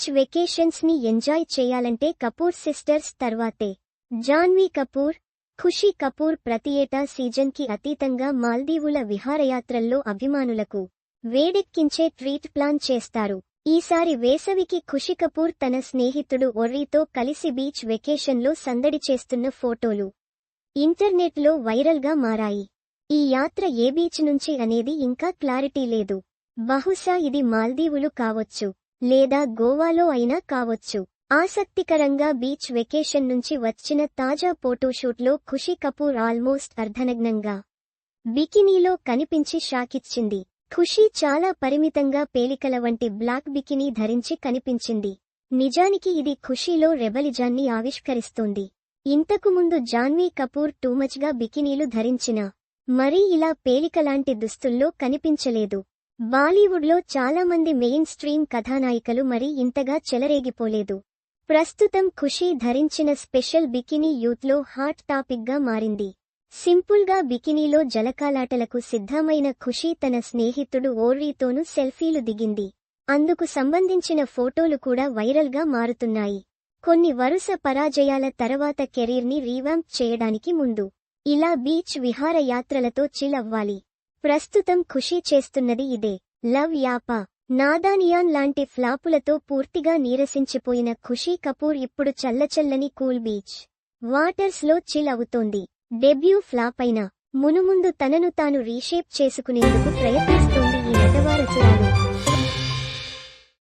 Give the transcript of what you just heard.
Beach వెకేషన్స్ని enjoy చేయాలంటే Kapoor sisters తర్వాతే. జాన్వీ కపూర్ ఖుషీ కపూర్ ప్రతి ఏటా సీజన్కి అతీతంగా మాల్దీవుల విహారయాత్రల్లో అభిమానులకు వేడెక్కించే ట్రీట్ ప్లాన్ చేస్తారు. ఈసారి వేసవికి ఖుషి కపూర్ తన స్నేహితుడు ఒర్రీతో కలిసి బీచ్ వెకేషన్లో సందడి చేస్తున్న ఫోటోలు ఇంటర్నెట్లో వైరల్గా మారాయి. ఈ యాత్ర ఏ బీచ్ నుంచి అనేది ఇంకా క్లారిటీ లేదు. బహుశా ఇది మాల్దీవులు కావచ్చు. లేదా గోవాలో అయినా కావచ్చు. ఆసక్తికరంగా బీచ్ వెకేషన్ నుంచి వచ్చిన తాజా ఫోటోషూట్లో ఖుషీ కపూర్ ఆల్మోస్ట్ అర్ధనగ్నంగా బికినీలో కనిపించి షాకిచ్చింది ఖుషీ చాలా పరిమితంగా పేలికల వంటి బ్లాక్ బికినీ ధరించి కనిపించింది. నిజానికి ఇది ఖుషీలో రెబలిజాన్ని ఆవిష్కరిస్తుంది. ఇంతకు ముందు జాన్వీ కపూర్ టూమచ్గా బికినీలు ధరించిన మరీ ఇలా పేలికలాంటి దుస్తుల్లో కనిపించలేదు. బాలీవుడ్లో చాలామంది మెయిన్ స్ట్రీమ్ కథానాయికలు మరి ఇంతగా చెలరేగిపోలేదు. ప్రస్తుతం ఖుషీ ధరించిన స్పెషల్ బికినీ యూత్లో హాట్ టాపిక్గా మారింది. సింపుల్గా బికినీలో జలకాలాటలకు సిద్ధమైన ఖుషీ తన స్నేహితుడు ఓర్రీతోనూ సెల్ఫీలు దిగింది. అందుకు సంబంధించిన ఫోటోలు కూడా వైరల్గా మారుతున్నాయి. కొన్ని వరుస పరాజయాల తర్వాత కెరీర్ని రీవాంప్ చేయడానికి ముందు. ఇలా బీచ్ విహారయాత్రలతో చిల్ అవ్వాలి. ప్రస్తుతం ఖుషీ చేస్తున్నది ఇదే. లవ్ యాపా. నాదానియాన్ లాంటి ఫ్లాపులతో పూర్తిగా నీరసించిపోయిన ఖుషీ కపూర్ ఇప్పుడు చల్లచల్లని కూల్ బీచ్ వాటర్స్లో చిల్ అవుతోంది. డెబ్యూ ఫ్లాప్ అయినా మునుముందు తనను తాను రీషేప్ చేసుకునేందుకు ప్రయత్నిస్తోంది.